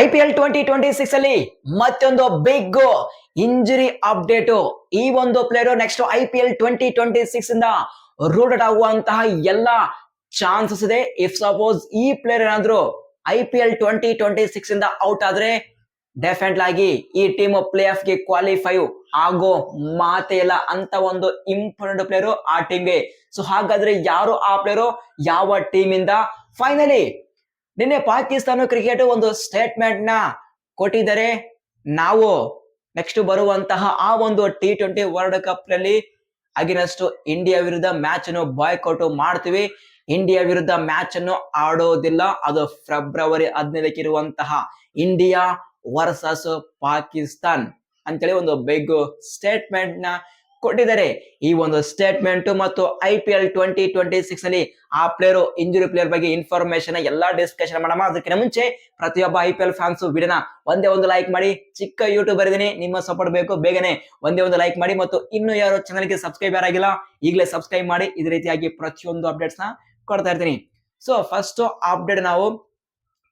I P L twenty twenty six ಅಲ್ಲಿ ಮತ್ತೊಂದು big injury update ಈ ಒಂದು player next I P L twenty twenty six ಇಂದ routed ಆಗುವಂತಹ ಎಲ್ಲ ಚಾನ್ಸಸ್ ಇದೆ. ಇಫ್ ಸಪೋಸ್ ಈ ಪ್ಲೇಯರ್ ಏನಾದ್ರು I P L twenty twenty six ಇಂದ ಔಟ್ ಆದ್ರೆ ಡೆಫಿನೆಟ್ ಆಗಿ ಈ ಟೀಮ್ ಪ್ಲೇ ಆಫ್ಗೆ ಕ್ವಾಲಿಫೈ ಆಗೋ ಮಾತೇ ಇಲ್ಲ ಅಂತ ಒಂದು ಇಂಪಾರ್ಟೆಂಟ್ ಪ್ಲೇಯರು ಆ ಟೀಮ್ಗೆ ಸೊ ಹಾಗಾದ್ರೆ ಯಾರು ಆ ಪ್ಲೇಯರು ಯಾವ ಟೀಮ್ ಇಂದ? ಫೈನಲಿ ನಿನ್ನೆ ಪಾಕಿಸ್ತಾನ ಕ್ರಿಕೆಟ್ ಒಂದು ಸ್ಟೇಟ್ಮೆಂಟ್ನ ಕೊಟ್ಟಿದ್ದಾರೆ. ನಾವು ನೆಕ್ಸ್ಟ್ ಬರುವಂತಹ ಆ ಒಂದು ಟಿ ಟ್ವೆಂಟಿ ವರ್ಲ್ಡ್ ಕಪ್ನಲ್ಲಿ ಅಗಿನಷ್ಟು ಇಂಡಿಯಾ ವಿರುದ್ಧ ಮ್ಯಾಚ್ ಅನ್ನು ಬಾಯ್ಕೌಟ್ ಮಾಡ್ತೀವಿ. ಇಂಡಿಯಾ ವಿರುದ್ಧ ಮ್ಯಾಚ್ ಅನ್ನು ಆಡೋದಿಲ್ಲ. ಅದು ಫೆಬ್ರವರಿ ಹದಿನೈದಕ್ಕೆ ಇರುವಂತಹ ಇಂಡಿಯಾ ವರ್ಸಸ್ ಪಾಕಿಸ್ತಾನ್ ಅಂತೇಳಿ ಒಂದು ಬಿಗ್ ಸ್ಟೇಟ್ಮೆಂಟ್ನ ಕೊಟ್ಟಿದ್ದಾರೆ. ಈ ಒಂದು ಸ್ಟೇಟ್ಮೆಂಟ್ ಮತ್ತು I P L twenty twenty ಸಿಕ್ಸ್ನಲ್ಲಿ ಆ ಪ್ಲೇಯರ್ ಇಂಜುರಿ ಪ್ಲೇಯರ್ ಬಗ್ಗೆ ಇನ್ಫಾರ್ಮೇಶನ್ ಎಲ್ಲಾ ಡಿಸ್ಕಷನ್ ಮಾಡೋಣ. ಅದಕ್ಕಿಂತ ಮುಂಚೆ ಪ್ರತಿಯೊಬ್ಬ ಐ ಪಿ ಎಲ್ ಫ್ಯಾನ್ಸ್ ವಿಡಿಯೋನ ಒಂದೇ ಒಂದು ಲೈಕ್ ಮಾಡಿ. ಚಿಕ್ಕ ಯೂಟ್ಯೂಬ್ ಇದೀನಿ ನಿಮ್ಮ ಸಪೋರ್ಟ್ ಬೇಕು. ಬೇಗನೆ ಒಂದೇ ಒಂದು ಲೈಕ್ ಮಾಡಿ ಮತ್ತು ಇನ್ನು ಯಾರು ಚಾನಲ್ಗೆ ಸಬ್ಸ್ಕ್ರೈಬರ್ ಆಗಿಲ್ಲ, ಈಗಲೇ ಸಬ್ಸ್ಕ್ರೈಬ್ ಮಾಡಿ. ಇದೇ ರೀತಿಯಾಗಿ ಪ್ರತಿಯೊಂದು ಅಪ್ಡೇಟ್ಸ್ನ ಕೊಡ್ತಾ ಇರ್ತೀನಿ. ಸೊ ಫಸ್ಟ್ ಅಪ್ಡೇಟ್ ನಾವು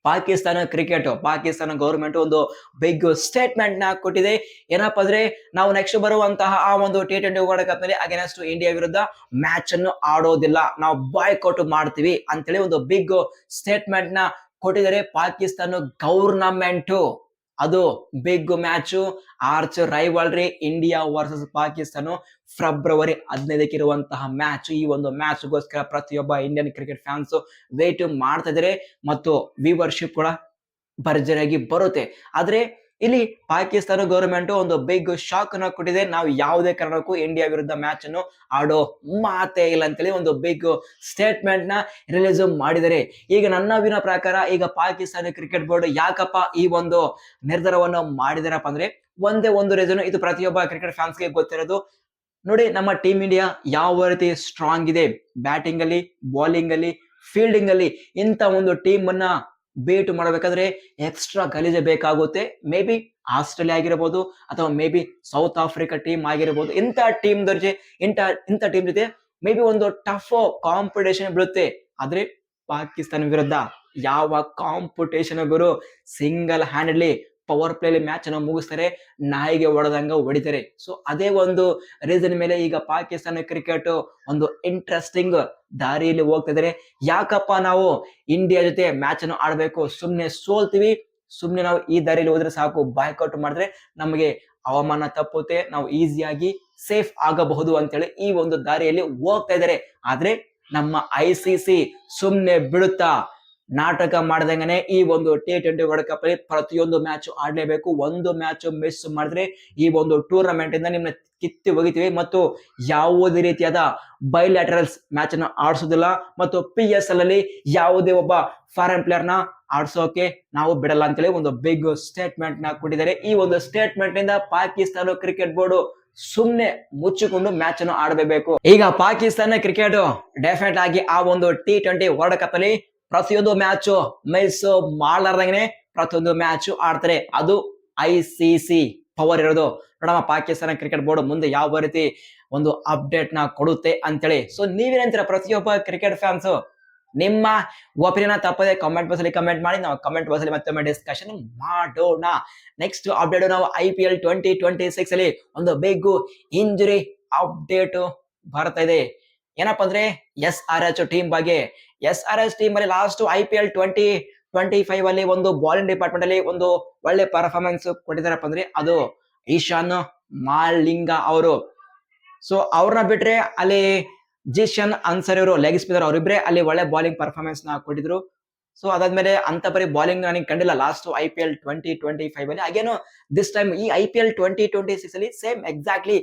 ಪಾಕಿಸ್ತಾನ ಕ್ರಿಕೆಟ್. ಪಾಕಿಸ್ತಾನ ಗೌರ್ಮೆಂಟ್ ಒಂದು ಬಿಗ್ ಸ್ಟೇಟ್ಮೆಂಟ್ನ ಕೊಟ್ಟಿದೆ. ಏನಪ್ಪಾ ಅಂದ್ರೆ, ನಾವು ನೆಕ್ಸ್ಟ್ ಬರುವಂತಹ ಆ ಒಂದು ಟಿ ಟ್ವೆಂಟಿ ವರ್ಲ್ಡ್ ಕಪ್ನಲ್ಲಿ ಅಗೇನೆಸ್ಟ್ ಇಂಡಿಯಾ ವಿರುದ್ಧ ಮ್ಯಾಚ್ ಅನ್ನು ಆಡೋದಿಲ್ಲ. ನಾವು ಬಾಯ್ಕೌಟ್ ಮಾಡ್ತೀವಿ ಅಂತೇಳಿ ಒಂದು ಬಿಗ್ ಸ್ಟೇಟ್ಮೆಂಟ್ನ ಕೊಟ್ಟಿದ್ದಾರೆ ಪಾಕಿಸ್ತಾನ ಗೌರ್ನಮೆಂಟ್ ಅದು big match arch rivalry India versus Pakistan February ಹದಿನೈದಕ್ಕೆ ಇರುವಂತಹ ಮ್ಯಾಚ್ ಈ ಒಂದು ಮ್ಯಾಚ್ಗೋಸ್ಕರ ಪ್ರತಿಯೊಬ್ಬ ಇಂಡಿಯನ್ ಕ್ರಿಕೆಟ್ ಫ್ಯಾನ್ಸ್ ವೇಟ್ ಮಾಡ್ತಾ ಇದ್ದಾರೆ ಮತ್ತು ವಿವರ್ಶಿಪ್ ಕೂಡ ಭರ್ಜರಿಯಾಗಿ ಬರುತ್ತೆ. ಆದ್ರೆ ಇಲ್ಲಿ ಪಾಕಿಸ್ತಾನ ಗೌರ್ಮೆಂಟ್ ಒಂದು ಬಿಗ್ ಶಾಕ್ ಅನ್ನ ಕೊಟ್ಟಿದೆ. ನಾವು ಯಾವುದೇ ಕಾರಣಕ್ಕೂ ಇಂಡಿಯಾ ವಿರುದ್ಧ ಮ್ಯಾಚ್ ಅನ್ನು ಆಡೋ ಮಾತೇ ಇಲ್ಲ ಅಂತೇಳಿ ಒಂದು ಬಿಗ್ ಸ್ಟೇಟ್ಮೆಂಟ್ನ ರಿಲೀಸ್ ಮಾಡಿದ್ದಾರೆ. ಈಗ ನನ್ನ ವಿನ ಪ್ರಕಾರ ಈಗ ಪಾಕಿಸ್ತಾನ ಕ್ರಿಕೆಟ್ ಬೋರ್ಡ್ ಯಾಕಪ್ಪ ಈ ಒಂದು ನಿರ್ಧಾರವನ್ನು ಮಾಡಿದಾರಪ್ಪ ಅಂದ್ರೆ ಒಂದೇ ಒಂದು ರೀಸನ್ ಇದು ಪ್ರತಿಯೊಬ್ಬ ಕ್ರಿಕೆಟ್ ಫ್ಯಾನ್ಸ್ಗೆ ಗೊತ್ತಿರೋದು. ನೋಡಿ ನಮ್ಮ ಟೀಮ್ ಇಂಡಿಯಾ ಯಾವ ರೀತಿ ಸ್ಟ್ರಾಂಗ್ ಇದೆ. ಬ್ಯಾಟಿಂಗ್ ಅಲ್ಲಿ ಬೌಲಿಂಗ್ ಅಲ್ಲಿ ಫೀಲ್ಡಿಂಗ್ ಅಲ್ಲಿ ಇಂಥ ಒಂದು ಟೀಮ್ ಅನ್ನ ಬೇಟ್ ಮಾಡಬೇಕಾದ್ರೆ ಎಕ್ಸ್ಟ್ರಾ ಗಲೀಜೆ ಬೇಕಾಗುತ್ತೆ. ಮೇ ಬಿ ಆಸ್ಟ್ರೇಲಿಯಾ ಆಗಿರ್ಬೋದು ಅಥವಾ maybe South Africa team ಆಗಿರ್ಬೋದು. ಇಂಥ ಟೀಮ್ ದರ್ಜೆ, ಇಂಥ ಇಂಥ ಟೀಮ್ ಜೊತೆ ಮೇ ಬಿ ಒಂದು ಟಫ್ ಕಾಂಪಿಟೇಷನ್ ಬೀಳುತ್ತೆ. ಆದ್ರೆ ಪಾಕಿಸ್ತಾನ ವಿರುದ್ಧ ಯಾವ ಕಾಂಪಿಟೇಷನ್ ಗುರು ಸಿಂಗಲ್ ಹ್ಯಾಂಡ್ಲಿ ಪವರ್ ಪ್ಲೇಲಿ ಮ್ಯಾಚ್ ಅನ್ನು ಮುಗಿಸ್ತಾರೆ, ನಾಯಿಗೆ ಹೊಡೆದಂಗ ಹೊಡಿತಾರೆ. ಸೊ ಅದೇ ಒಂದು ರೀಸನ್ ಮೇಲೆ ಈಗ ಪಾಕಿಸ್ತಾನ ಕ್ರಿಕೆಟ್ ಒಂದು ಇಂಟ್ರೆಸ್ಟಿಂಗ್ ದಾರಿಯಲ್ಲಿ ಹೋಗ್ತಾ ಇದಾರೆ. ಯಾಕಪ್ಪ ನಾವು ಇಂಡಿಯಾ ಜೊತೆ ಮ್ಯಾಚ್ ಅನ್ನು ಆಡಬೇಕು ಸುಮ್ಮನೆ ಸೋಲ್ತೀವಿ ಸುಮ್ಮನೆ ನಾವು ಈ ದಾರಿಯಲ್ಲಿ ಹೋದ್ರೆ ಸಾಕು ಬಾಯ್ಕೌಟ್ ಮಾಡಿದ್ರೆ ನಮಗೆ ಹವಾಮಾನ ತಪ್ಪುತ್ತೆ, ನಾವು ಈಸಿಯಾಗಿ ಸೇಫ್ ಆಗಬಹುದು ಅಂತೇಳಿ ಈ ಒಂದು ದಾರಿಯಲ್ಲಿ ಹೋಗ್ತಾ ಇದಾರೆ. ಆದ್ರೆ ನಮ್ಮ ಐ ಸಿ ಸಿ ಸುಮ್ಮನೆ ಬಿಡುತ್ತಾ ನಾಟಕ ಮಾಡ್ದಂಗನೆ ಈ ಒಂದು ಟಿ ಟ್ವೆಂಟಿ ವರ್ಲ್ಡ್ ಕಪ್ ಅಲ್ಲಿ ಪ್ರತಿಯೊಂದು ಮ್ಯಾಚ್ ಆಡಲೇಬೇಕು. ಒಂದು ಮ್ಯಾಚ್ ಮಿಸ್ ಮಾಡಿದ್ರೆ ಈ ಒಂದು ಟೂರ್ನಮೆಂಟ್ ಇಂದ ನಿಮ್ನ ಕಿತ್ತಿ ಒಗಿತೀವಿ. ಮತ್ತು ಯಾವುದೇ ರೀತಿಯಾದ ಬೈಲ್ಯಾಟರಲ್ಸ್ ಮ್ಯಾಚ್ ಅನ್ನು ಆಡಿಸೋದಿಲ್ಲ. ಮತ್ತು ಪಿ ಎಸ್ ಎಲ್ ಅಲ್ಲಿ ಯಾವುದೇ ಒಬ್ಬ ಫಾರಿನ್ ಪ್ಲೇಯರ್ನ ಆಡ್ಸೋಕೆ ನಾವು ಬಿಡಲ್ಲ ಅಂತೇಳಿ ಒಂದು ಬಿಗ್ ಸ್ಟೇಟ್ಮೆಂಟ್ನ ಕೊಟ್ಟಿದ್ದಾರೆ. ಈ ಒಂದು ಸ್ಟೇಟ್ಮೆಂಟ್ನಿಂದ ಪಾಕಿಸ್ತಾನ ಕ್ರಿಕೆಟ್ ಬೋರ್ಡ್ ಸುಮ್ನೆ ಮುಚ್ಚಿಕೊಂಡು ಮ್ಯಾಚ್ ಅನ್ನು ಆಡಬೇಕು ಈಗ ಪಾಕಿಸ್ತಾನ ಕ್ರಿಕೆಟ್ ಡೆಫಿನೆಟ್ ಆಗಿ ಆ ಒಂದು ಟಿ ಟ್ವೆಂಟಿ ವರ್ಲ್ಡ್ ಕಪ್ ಅಲ್ಲಿ ಪ್ರತಿಯೊಂದು ಮ್ಯಾಚ್ ಮಿಸ್ ಮಾಡ್ಲಾರ್ದಂಗೆ ಪ್ರತಿಯೊಂದು ಮ್ಯಾಚ್ ಆಡ್ತಾರೆ. ಅದು ಐ ಸಿ ಸಿ ಪವರ್ ಇರೋದು. ನೋಡಮ್ಮ, ಪಾಕಿಸ್ತಾನ ಕ್ರಿಕೆಟ್ ಬೋರ್ಡ್ ಮುಂದೆ ಯಾವ ರೀತಿ ಒಂದು ಅಪ್ಡೇಟ್ನ ಕೊಡುತ್ತೆ ಅಂತೇಳಿ. ಸೊ ನೀವೇನಂತೀರ ಪ್ರತಿಯೊಬ್ಬ ಕ್ರಿಕೆಟ್ ಫ್ಯಾನ್ಸ್? ನಿಮ್ಮ ಒಪಿನಿಯನ್ ತಪ್ಪದೆ ಕಮೆಂಟ್ ಬಾಕ್ಸ್ ಅಲ್ಲಿ ಕಮೆಂಟ್ ಮಾಡಿ. ನಾವು ಕಮೆಂಟ್ ಬಾಕ್ಸ್ ಅಲ್ಲಿ ಮತ್ತೊಮ್ಮೆ ಡಿಸ್ಕಷನ್ ಮಾಡೋಣ. ನೆಕ್ಸ್ಟ್ ಅಪ್ಡೇಟ್ ನಾವು I P L twenty twenty six ಅಲ್ಲಿ ಒಂದು ಬಿಗ್ ಇಂಜುರಿ ಅಪ್ಡೇಟ್ ಬರ್ತಾ ಇದೆ. ಏನಪ್ಪಾ ಅಂದ್ರೆ ಎಸ್ ಆರ್ ಎಚ್ ಟೀಮ್ ಬಗ್ಗೆ. ಎಸ್ ಆರ್ ಎಚ್ ಟೀಮ್ ಅಲ್ಲಿ last I P L twenty twenty five ಅಲ್ಲಿ ಒಂದು ಬಾಲಿಂಗ್ ಡಿಪಾರ್ಟ್ಮೆಂಟ್ ಅಲ್ಲಿ ಒಂದು ಒಳ್ಳೆ ಪರ್ಫಾರ್ಮೆನ್ಸ್ ಕೊಟ್ಟಿದಾರಪ್ಪ ಅಂದ್ರೆ ಅದು ಈಶಾನ್ ಮಾಲಿಂಗ ಅವರು. ಸೊ ಅವ್ರನ್ನ ಬಿಟ್ರೆ ಅಲ್ಲಿ ಜಿಶನ್ ಅನ್ಸರ್ ಇವರು ಲೆಗ್ ಸ್ಪಿನ್ನರ್ ಅವರಿಬ್ರೆ ಅಲ್ಲಿ ಒಳ್ಳೆ ಬಾಲಿಂಗ್ ಪರ್ಫಾರ್ಮೆನ್ಸ್ನ ಕೊಟ್ಟಿದ್ರು. ಸೊ ಅದಾದ್ಮೇಲೆ ಅಂತ ಬರೀ ಬಾಲಿಂಗ್ ನನಗೆ ಕಂಡಿಲ್ಲ last I P L twenty twenty five ಅಲ್ಲಿ. ಅಗೇನು ದಿಸ್ ಟೈಮ್ ಈ I P L twenty twenty six ಅಲ್ಲಿ ಸೇಮ್ ಎಕ್ಸಾಕ್ಟ್ಲಿ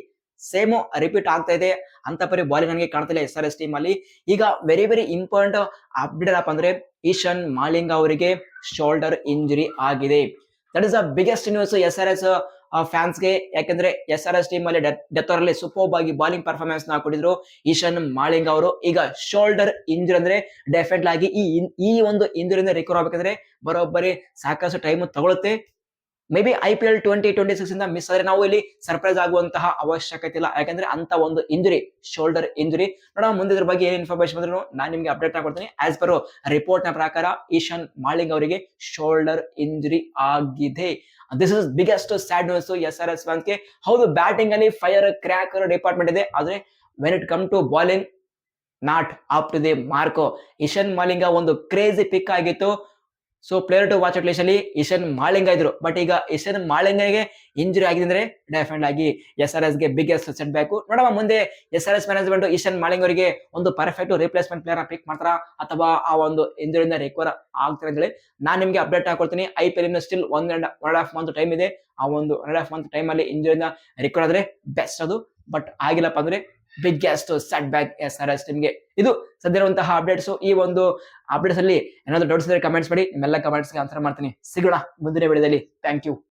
ಸೇಮ್ ರಿಪೀಟ್ ಆಗ್ತಾ ಇದೆ. ಅಂತ ಪರಿ ಬಾಲಿಂಗ್ ನನಗೆ ಕಾಣ್ತಿಲ್ಲ ಎಸ್ ಆರ್ ಎಸ್ ಟೀಮ್ ಅಲ್ಲಿ. ಈಗ very very important update up ಅಂದ್ರೆ ಈಶಾನ್ ಮಾಲಿಂಗ ಅವರಿಗೆ ಶೋಲ್ಡರ್ ಇಂಜುರಿ ಆಗಿದೆ. That is the biggest news S R S ಫ್ಯಾನ್ಸ್ಗೆ ಯಾಕಂದ್ರೆ ಎಸ್ ಆರ್ ಎಸ್ ಟೀಮ್ ಅಲ್ಲಿ ಡೆತ್ ಅವರಲ್ಲಿ ಸೂಪರ್ ಆಗಿ ಬಾಲಿಂಗ್ ಪರ್ಫಾರ್ಮೆನ್ಸ್ನ ಕೊಟ್ಟಿದ್ರು ಈಶಾನ್ ಮಾಲಿಂಗ್ ಅವರು. ಈಗ ಶೋಲ್ಡರ್ ಇಂಜುರಿ ಅಂದ್ರೆ ಡೆಫಿನೆಟ್ ಆಗಿ ಈ ಈ ಒಂದು ಇಂಜುರಿಯಿಂದ ರಿಕವರ್ ಆಗ್ಬೇಕಂದ್ರೆ ಬರೋಬ್ಬರಿ ಸಾಕಷ್ಟು ಟೈಮ್ ತಗೊಳುತ್ತೆ. Maybe I P L twenty twenty six ಇಂದ ಮಿಸ್ ಆದ್ರೆ ನಾವು ಇಲ್ಲಿ ಸರ್ಪ್ರೈಸ್ ಆಗುವಂತಹ ಅವಶ್ಯಕತೆ ಇಲ್ಲ. ಯಾಕಂದ್ರೆ ಅಂತ ಒಂದು ಇಂಜುರಿ ಶೋಲ್ಡರ್ ಇಂಜುರಿ ನೋಡೋಣ ಮುಂದೆ ಇದ್ರ ಬಗ್ಗೆ ಏನ್ ಇನ್ಫಾರ್ಮೇಶನ್ ಬಂದ್ರು ನಾನು ನಿಮ್ಗೆ ಅಪ್ಡೇಟ್ ಕೊಡ್ತೀನಿ ಆಸ್ ಪರ್ ರಿಪೋರ್ಟ್ನ ಪ್ರಕಾರ ಈಶಾನ್ ಮಾಳಿಂಗ್ ಅವರಿಗೆ ಶೋಲ್ಡರ್ ಇಂಜುರಿ ಆಗಿದೆ. This is biggest sad news S R ಎಸ್ಗೆ. ಹೌದು ಬ್ಯಾಟಿಂಗ್ ಅಲ್ಲಿ ಫೈರ್ ಕ್ರ್ಯಾಕರ್ ಡಿಪಾರ್ಟ್ಮೆಂಟ್ ಇದೆ. ಆದ್ರೆ when it come to bowling not up to the mark Eshan Malinga ಒಂದು ಕ್ರೇಜಿ ಪಿಕ್ ಆಗಿತ್ತು. So player to watch at ಅಲ್ಲಿ ಇಶನ್ ಮಾಳಿಂಗ ಇದ್ರು. ಬಟ್ ಈಗ ಇಶನ್ ಮಾಳಿಂಗಗೆ ಇಂಜುರಿ ಆಗಿದೆ ಅಂದ್ರೆ ಡೆಫಿನೆಟ್ ಆಗಿ ಎಸ್ ಆರ್ ಎಸ್ಗೆ ಬಿಗ್ಗೆಸ್ಟ್ ಸೆಟ್ ಬ್ಯಾಕ್ ನೋಡಮ್ಮ, ಮುಂದೆ S R S management Ishan Malinga ಅವರಿಗೆ ಒಂದು ಪರ್ಫೆಕ್ಟ್ ರಿಪ್ಲೇಸ್ಮೆಂಟ್ ಪ್ಲೇಯರ್ ಪಿಕ್ ಮಾಡ್ತಾರ ಅಥವಾ ಆ ಒಂದು ಇಂಜುರಿಯಿಂದ ರಿಕವರ್ ಆಗ್ತಾರೆ ಅಂತ ಹೇಳಿ ನಾನು ನಿಮ್ಗೆ update ಹಾಕೊಡ್ತೀನಿ I P L still one and one half month time ಇದೆ. ಆ ಒಂದು ಒನ್ ಹಾಫ್ ಮಂತ್ ಟೈಮ್ ಅಲ್ಲಿ ಇಂಜುರಿಯಿಂದ ರಿಕವರ್ ಆದ್ರೆ ಬೆಸ್ಟ್ ಅದು. ಬಟ್ ಆಗಿಲ್ಲಪ್ಪ ಅಂದ್ರೆ biggest setback S R S ನಿಮಗೆ. ಇದು ಸದ್ಯ ಇರುವಂತಹ ಅಪ್ಡೇಟ್ಸ್ ಈ ಒಂದು ಅಪ್ಡೇಟ್ಸ್ ಅಲ್ಲಿ ಏನಾದ್ರು ಡೌಟ್ಸ್ ಇದ್ರೆ ಕಮೆಂಟ್ಸ್ ಮಾಡಿ. ನಿಮ್ಮೆಲ್ಲ ಕಮೆಂಟ್ಸ್ಗೆ ಆನ್ಸರ್ ಮಾಡ್ತೀನಿ. ಸಿಗೋಣ ಮುಂದಿನ ವಿಡಿಯೋದಲ್ಲಿ ಥ್ಯಾಂಕ್ ಯು